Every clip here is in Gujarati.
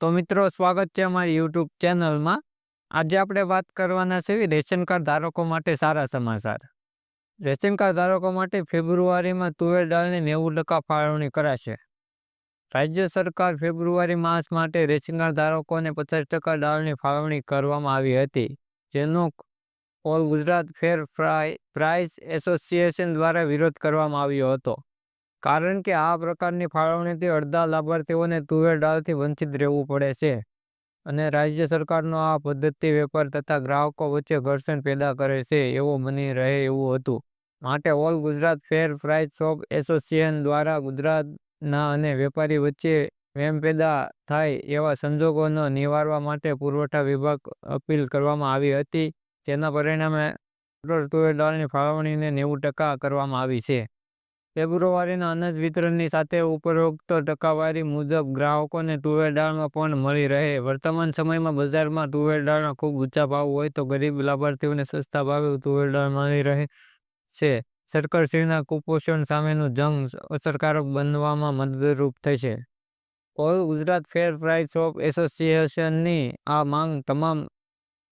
તો મિત્રો, સ્વાગત છે અમારી યુટ્યુબ ચેનલમાં. આજે આપણે વાત કરવાના છે રેશન કાર્ડ ધારકો માટે સારા સમાચાર. રેશન કાર્ડ ધારકો માટે ફેબ્રુઆરીમાં તુવેર દાળની નેવું ટકા ફાળવણી કરાશે. રાજ્ય સરકાર ફેબ્રુઆરી માસ માટે રેશન કાર્ડ ધારકોને પચાસ ટકા દાળની ફાળવણી કરવામાં આવી હતી, જેનો all Gujarat fair price association દ્વારા વિરોધ કરવામાં આવ્યો હતો. કારણ કે આ પ્રકારની ફાળવણીથી અડધા લાભાર્થીઓને તુવેર દાળથી વંચિત રહેવું પડે છે અને રાજ્ય સરકારનો આ પદ્ધતિ વેપાર તથા ગ્રાહકો વચ્ચે ઘર્ષણ પેદા કરે છે એવો બની રહે એવું હતું. માટે all Gujarat fair price shop association દ્વારા ગુજરાતના અને વેપારી વચ્ચે વેમ પેદા થાય એવા સંજોગોનો નિવારવા માટે પુરવઠા વિભાગ અપીલ કરવામાં આવી હતી. જેના પરિણામે તુવેર દાળની ફાળવણીને નેવું ટકા કરવામાં આવી છે. ફેબ્રુઆરીના અનાજ વિતરણની સાથે ઉપરોક્ત ટકાવારી મુજબ ગ્રાહકોને તુવેર દાળમાં પણ મળી રહે. વર્તમાન સમયમાં બજારમાં તુવેર દાળના ખૂબ ઊંચા ભાવ હોય તો ગરીબ લાભાર્થીઓને સસ્તા ભાવે તુવેર દાળ મળી રહે છે. સરકારશ્રીના કુપોષણ સામેનું જંગ અસરકારક બનવામાં મદદરૂપ થશે. All Gujarat fair price of એસોસિએશનની આ માંગ તમામ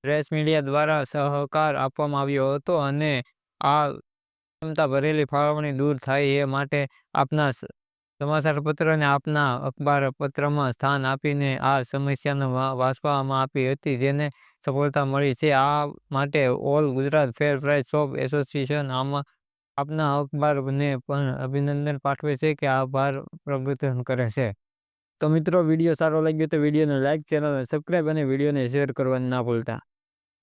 પ્રેસ મીડિયા દ્વારા સહકાર આપવામાં આવ્યો હતો અને આ ક્ષમતા ભરેલી ફાળવણી દૂર થાય એ માટે આપના સમાચાર પત્રને આપના અખબાર પત્રમાં સ્થાન આપીને આ સમસ્યાને વાંચવામાં આપી હતી, જેને સફળતા મળી છે. આ માટે all Gujarat fair price of association આમાં આપના અખબારને પણ અભિનંદન પાઠવે છે કે આભાર પ્રગટન કરે છે. તો મિત્રો, વીડિયો સારો લાગ્યો તો વિડીયોને લાઇક ચેનલને સબસ્ક્રાઈબ અને વિડીયોને શેર કરવાનું ના ભૂલતા.